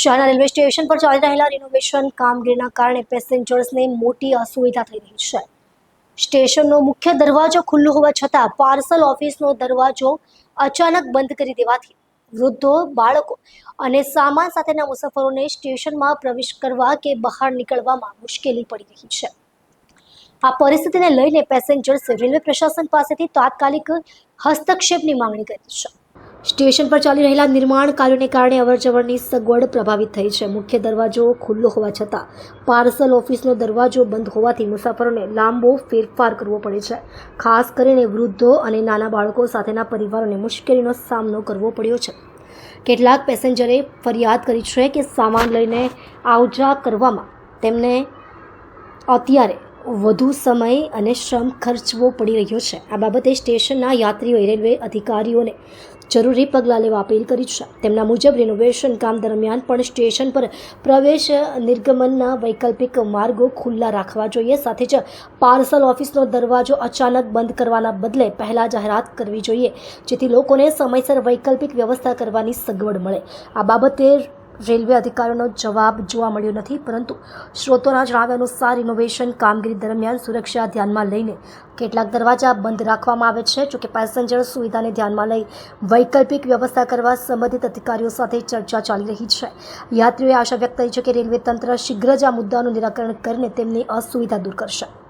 શાળા railway station પર ચાલી રહેલા રિનોવેશન કામગીરીના કારણે પેસેન્જર્સને મોટી અસુવિધા થઈ રહી છે. સ્ટેશનનો મુખ્ય દરવાજો ખુલ્લો હોવા છતાં પાર્સલ ઓફિસનો દરવાજો અચાનક બંધ કરી દેવાથી વૃદ્ધો, બાળકો અને સામાન સાથેના મુસાફરોને સ્ટેશનમાં પ્રવેશ કરવા કે બહાર નીકળવામાં મુશ્કેલી પડી રહી છે. આ પરિસ્થિતિને લઈને પેસેન્જર્સે રેલવે પ્રશાસન પાસેથી તાત્કાલિક હસ્તક્ષેપની માંગણી કરી છે. સ્ટેશન પર ચાલી રહેલા નિર્માણ કાર્યોને કારણે અવરજવરની સગવડ પ્રભાવિત થઈ છે. મુખ્ય દરવાજો ખુલ્લો હોવા છતાં પાર્સલ ઓફિસનો દરવાજો બંધ હોવાથી મુસાફરોને લાંબો ફેરફાર કરવો પડે છે. ખાસ કરીને વૃદ્ધો અને નાના બાળકો સાથેના પરિવારોને મુશ્કેલીનો સામનો કરવો પડ્યો છે. કેટલાક પેસેન્જરે ફરિયાદ કરી છે કે સામાન લઈને આવજા કરવામાં તેમને અત્યારે વધુ સમય અને શ્રમ ખર્ચવો પડી રહ્યો છે. આ બાબતે સ્ટેશનના યાત્રીઓએ રેલવે અધિકારીઓને જરૂરી પગલાં લેવા અપીલ કરી છે. તેમના મુજબ રિનોવેશન કામ દરમિયાન પણ સ્ટેશન પર પ્રવેશ નિર્ગમનના વૈકલ્પિક માર્ગો ખુલ્લા રાખવા જોઈએ. સાથે જ પાર્સલ ઓફિસનો દરવાજો અચાનક બંધ કરવાના બદલે પહેલાં જાહેરાત કરવી જોઈએ, જેથી લોકોને સમયસર વૈકલ્પિક વ્યવસ્થા કરવાની સગવડ મળે. આ બાબતે રેલવે અધિકારીઓનો જવાબ જોવા મળ્યો નથી, પરંતુ સ્ત્રોતોના જણાવ્યા અનુસાર ઇનોવેશન કામગીરી દરમિયાન સુરક્ષા ધ્યાનમાં લઈને કેટલાક દરવાજા બંધ રાખવામાં આવે છે. જોકે પેસેન્જર સુવિધાને ધ્યાનમાં લઈ વૈકલ્પિક વ્યવસ્થા કરવા સંબંધિત અધિકારીઓ સાથે ચર્ચા ચાલી રહી છે. યાત્રીઓએ આશા વ્યક્ત કરી છે કે રેલવે તંત્ર શીઘ્ર જ આ મુદ્દાનું નિરાકરણ કરીને તેમની અસુવિધા દૂર કરશે.